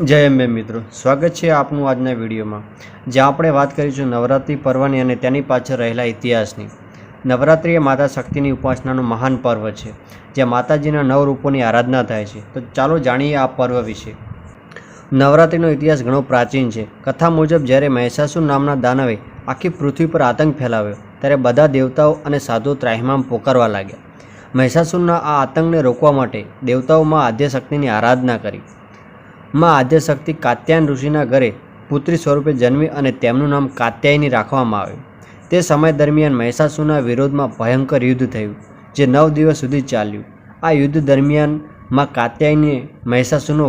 જય અંબે મિત્રો. સ્વાગત છે આપનું આજના વિડીયોમાં. જ્યાં આપણે વાત કરીશું નવરાત્રિ પર્વની અને તેની પાછળ રહેલા ઇતિહાસની. નવરાત્રિ એ માતા શક્તિની ઉપાસનાનું મહાન પર્વ છે, જ્યાં માતાજીના નવ રૂપોની આરાધના થાય છે. તો ચાલો જાણીએ આ પર્વ વિશે. નવરાત્રિનો ઇતિહાસ ઘણો પ્રાચીન છે. કથા મુજબ જ્યારે મહેસાસુર નામના દાનવે આખી પૃથ્વી પર આતંક ફેલાવ્યો, ત્યારે બધા દેવતાઓ અને સાધુ ત્રાહિમામ પોકારવા લાગ્યા. મહિષાસુરના આ આતંકને રોકવા માટે દેવતાઓમાં આદ્યશક્તિની આરાધના કરી. માં આદ્યશક્તિ કાત્યાયન ઋષિના ઘરે પુત્રી સ્વરૂપે જન્મી અને તેમનું નામ કાત્યાયની રાખવામાં આવ્યું. તે સમય દરમિયાન મહિષાસુરના વિરોધમાં ભયંકર યુદ્ધ થયું, જે નવ દિવસ સુધી ચાલ્યું. આ યુદ્ધ દરમિયાનમાં કાત્યાયનીએ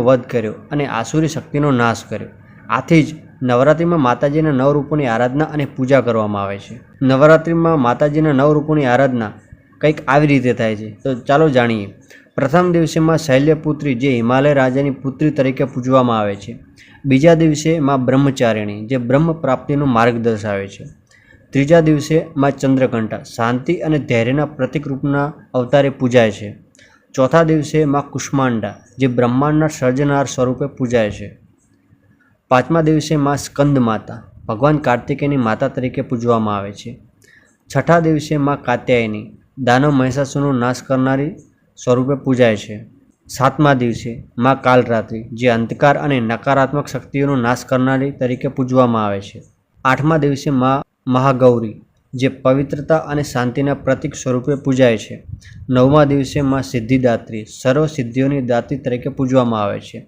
વધ કર્યો અને આસુરી શક્તિનો નાશ કર્યો. આથી જ નવરાત્રિમાં માતાજીના નવ રૂપોની આરાધના અને પૂજા કરવામાં આવે છે. નવરાત્રિમાં માતાજીના નવ રૂપોની આરાધના કંઈક આવી રીતે થાય છે. તો ચાલો જાણીએ. પ્રથમ દિવસેમાં શૈલ્યપુત્રી જે હિમાલય રાજાની પુત્રી તરીકે પૂજવામાં આવે છે. બીજા દિવસે માં બ્રહ્મચારિણી, જે બ્રહ્મ પ્રાપ્તિનો માર્ગ દર્શાવે છે. ત્રીજા દિવસે માં ચંદ્રઘંટા શાંતિ અને ધૈર્યના પ્રતિક રૂપના અવતારે પૂજાય છે. ચોથા દિવસે માં કુષ્માંડા, જે બ્રહ્માંડના સર્જનાર સ્વરૂપે પૂજાય છે. પાંચમા દિવસે માં સ્કંદ માતા, ભગવાન કાર્તિકેયની માતા તરીકે પૂજવામાં આવે છે. છઠ્ઠા દિવસે માં કાત્યાયની, દાનવ મહિષાસુરનો નાશ કરનારી સ્વરૂપે પૂજાય છે. સાતમા દિવસે માં કાલરાત્રિ, જે અંધકાર અને નકારાત્મક શક્તિઓનો નાશ કરનારી તરીકે પૂજવામાં આવે છે. આઠમા દિવસે માં મહાગૌરી, જે પવિત્રતા અને શાંતિના પ્રતીક સ્વરૂપે પૂજાય છે. નવમા દિવસે માં સિદ્ધિદાત્રી, સર્વ સિદ્ધિઓની દાત્રી તરીકે પૂજવામાં આવે છે.